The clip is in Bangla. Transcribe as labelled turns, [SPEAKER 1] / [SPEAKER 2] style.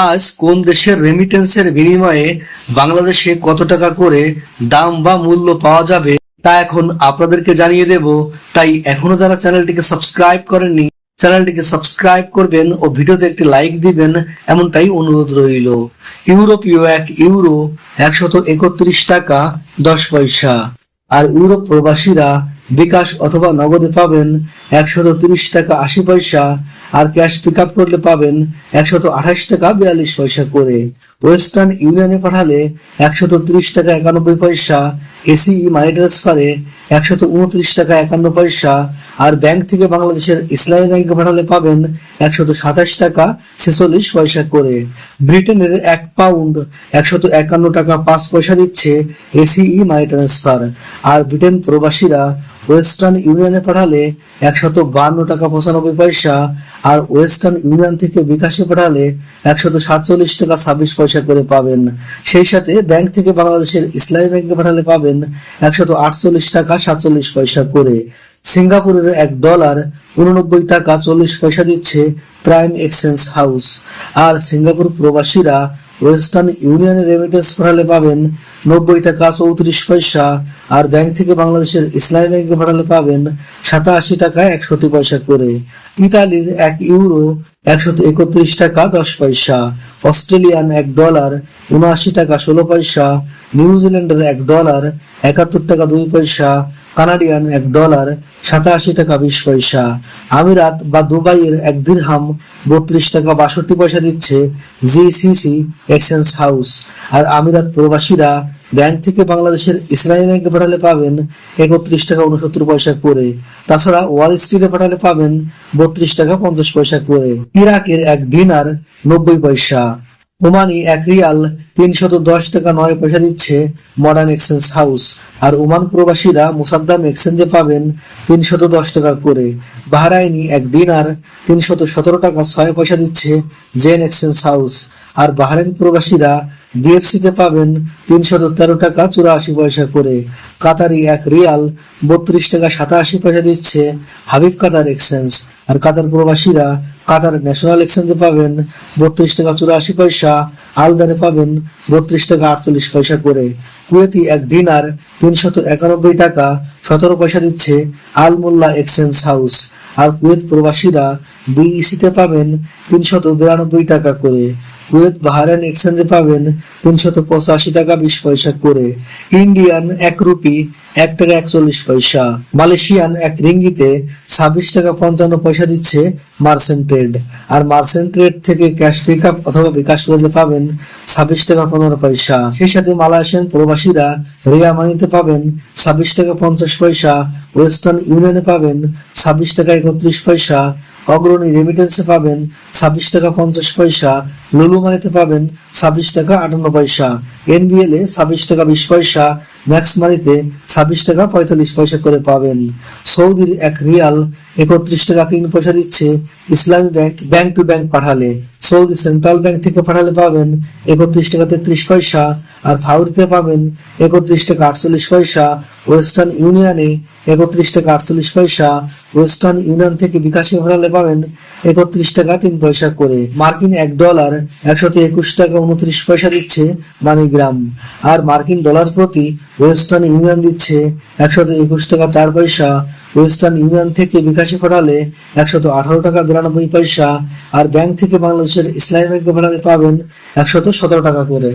[SPEAKER 1] আজ কোন দেশের রেমিটেন্সের বিনিময়ে বাংলাদেশে কত টাকা করে দাম বা মূল্য পাওয়া যাবে তা এখন আপনাদেরকে জানিয়ে দেব। তাই এখনও যারা চ্যানেলটিকে সাবস্ক্রাইব করেননি, চ্যানেলটিকে সাবস্ক্রাইব করবেন ও ভিডিওতে একটি লাইক দিবেন, এমনটাই অনুরোধ রইল। ইউরোপীয় এক ইউরো, একশত একত্রিশ টাকা, দশ পয়সা। আর ইউরোপ প্রবাসীরা বিকাশ অথবা নগদে পাবেন একশত তিরিশ টাকা আশি পয়সা আর ক্যাশ পিক আপ করলে পাবেন একশত আঠাশ টাকা বিয়াল্লিশ পয়সা করে। ওয়েস্টার্ন ইউনিয়নে পাঠালে একশত তিরিশ টাকা একানব্বই পয়সা এসিই মানি ট্রান্সফারে একশত উনত্রিশ টাকা একান্ন পয়সা, আর ব্যাংক থেকে বাংলাদেশের ইসলামী ব্যাংকে পাঠালে পাবেন একশত সাতাশ টাকা ছেচল্লিশ পয়সা করে। ব্রিটেনের এক পাউন্ড একশত একান্ন টাকা পাঁচ পয়সা দিচ্ছে এসিই মানি ট্রান্সফার আর ব্রিটেন প্রবাসীরা ওয়েস্টার্ন ইউনিয়নে পাঠালে একশত বান্ন টাকা পঁচানব্বই পয়সা, আর ওয়েস্টার্ন ইউনিয়ন থেকে বিকাশে পাঠালে একশত সাতচল্লিশ টাকা ছাব্বিশ পয়সা করে পাবেন। সেই সাথে ব্যাংক থেকে বাংলাদেশের ইসলামী ব্যাংকে পাঠালে পাবেন একশত আটচল্লিশ টাকা সাতচল্লিশ পয়সা করে। সিঙ্গাপুরের এক ডলার উননব্বই টাকা চল্লিশ পয়সা দিচ্ছে প্রাইম এক্সচেঞ্জ হাউস। আর সিঙ্গাপুর প্রবাসীরা ওয়েস্টার্ন ইউনিয়নের রেমিটেন্স পাঠালে পাবেন নব্বই টাকা চৌত্রিশ পয়সা, আর ব্যাংক থেকে বাংলাদেশের ইসলামী ব্যাংকে পাঠালে পাবেন সাতাশি টাকা একষট্টি পয়সা করে। ইতালির এক ইউরো একশত একত্রিশ টাকা দশ পয়সা, অস্ট্রেলিয়ান এক ডলার উনআশি টাকা ষোলো পয়সা, নিউজিল্যান্ডের এক ডলার একাত্তর টাকা দুই পয়সা কানাডিয়ান এক ডলার সাতাশি টাকা বিশ পয়সা। আমিরাত বা দুবাইয়ের এক দিরহাম বত্রিশ টাকা বাষট্টি পয়সা দিচ্ছে জিসিসি এক্সচেঞ্জ হাউস। আর আমিরাত প্রবাসীরা ব্যাংক থেকে বাংলাদেশের ইসলামী ব্যাংকে পাঠালে পাবেন একত্রিশ টাকা উনসত্তর পয়সা করে। তাছাড়া ওয়াল স্ট্রিটে পাঠালে পাবেন বত্রিশ টাকা পঞ্চাশ পয়সা করে। ইরাকের এক দিনার নব্বই পয়সা। ওমানি এক রিয়াল তিনশত দশ টাকা নয় পয়সা দিচ্ছে মডার্ন এক্সচেঞ্জ হাউস আর ওমান প্রবাসীরা মুসাদ্দাম এক্সচেঞ্জে পাবেন তিনশত দশ টাকা করে। বাহরাইনি এক দিনার তিনশত সতেরো টাকা ছয় পয়সা দিচ্ছে জেন এক্সচেঞ্জ হাউস আর বাহরাইন প্রবাসীরা বিএফসিতে পাবেন তিনশত তেরো টাকা চুরাশি পয়সা করে। কাতারি এক রিয়াল বত্রিশ টাকা সাতাশি পয়সা দিচ্ছে হাবিব কাতার এক্সচেঞ্জ আর কাতার প্রবাসীরা কাতার ন্যাশনাল এক্সচেঞ্জে পাবেন বত্রিশ টাকা চুরাশি পয়সা আলদারে পাবেন বত্রিশ টাকা আটচল্লিশ পয়সা করে। কুয়েতি এক দিনার তিনশত একানব্বই টাকা সতেরো পয়সা দিচ্ছে আল মোল্লা এক্সচেঞ্জ হাউস। আর কুয়েত প্রবাসীরা বিইসিতে পাবেন তিনশত বিরানব্বই টাকা করে। কুয়েত বাহারান এক্সচেঞ্জে পাবেন তিনশত পঁচাশি টাকা বিশ পয়সা করে। ইন্ডিয়ান এক রুপি এক টাকা একচল্লিশ পয়সা। মালয়েশিয়ান এক রিঙ্গিতে ছাব্বিশ টাকা পঞ্চান্ন পয়সা দিচ্ছে মার্সেন্ট ট্রেড। আর মার্সেন্ট ট্রেড থেকে ক্যাশ পিক আপ অথবা বিকাশ করলে পাবেন ছাব্বিশ টাকা পনেরো পয়সা। সেই সাথে মালয়েশিয়ান প্রবাসীরা রিয়া মানিতে পাবেন ছাব্বিশ টাকা পঞ্চাশ পয়সা। ওয়েস্টার্ন ইউনিয়নে পাবেন ছাব্বিশ টাকা একত্রিশ পয়সা, অগ্রণী রেমিটেন্সে পাবেন ছাব্বিশ টাকা পঞ্চাশ পয়সা, লুলু মানিতে পাবেন ছাব্বিশ টাকা আটান্ন পয়সা এনবিএল এ ছাব্বিশ টাকা বিশ পয়সা ম্যাক্স মানিতে ছাব্বিশ টাকা পঁয়তাল্লিশ পয়সা করে পাবেন। সৌদির এক রিয়াল একত্রিশ টাকা তিন পয়সা দিচ্ছে Islami bank bank to bank পাঠালে। সৌদি সেন্ট্রাল ব্যাংক থেকে পাঠালে পাবেন একত্রিশ টাকা তেত্রিশ পয়সা আর ফাউরিতে পাবেন একত্রিশ টাকা আটচল্লিশ পয়সা। ওয়েস্টার্ন ইউনিয়নে একত্রিশ টাকা আটচল্লিশ পয়সা। ওয়েস্টার্ন ইউনিয়ন থেকে বিকাশে পাঠালে পাবেন একত্রিশ টাকা তিন পয়সা করে। মার্কিন এক ডলার একশত একুশ টাকা উনত্রিশ পয়সা দিচ্ছে মানিগ্রাম। আর মার্কিন ডলার প্রতি ওয়েস্টার্ন ইউনিয়ন দিচ্ছে একশত একুশ টাকা চার পয়সা। ওয়েস্টার্ন ইউনিয়ন থেকে বিকাশে পাঠালে একশত আঠারো টাকা বিরানব্বই পয়সা। আর ব্যাংক থেকে বাংলাদেশের ইসলামী ব্যাংকে পাঠালে পাবেন একশত সতেরো টাকা করে।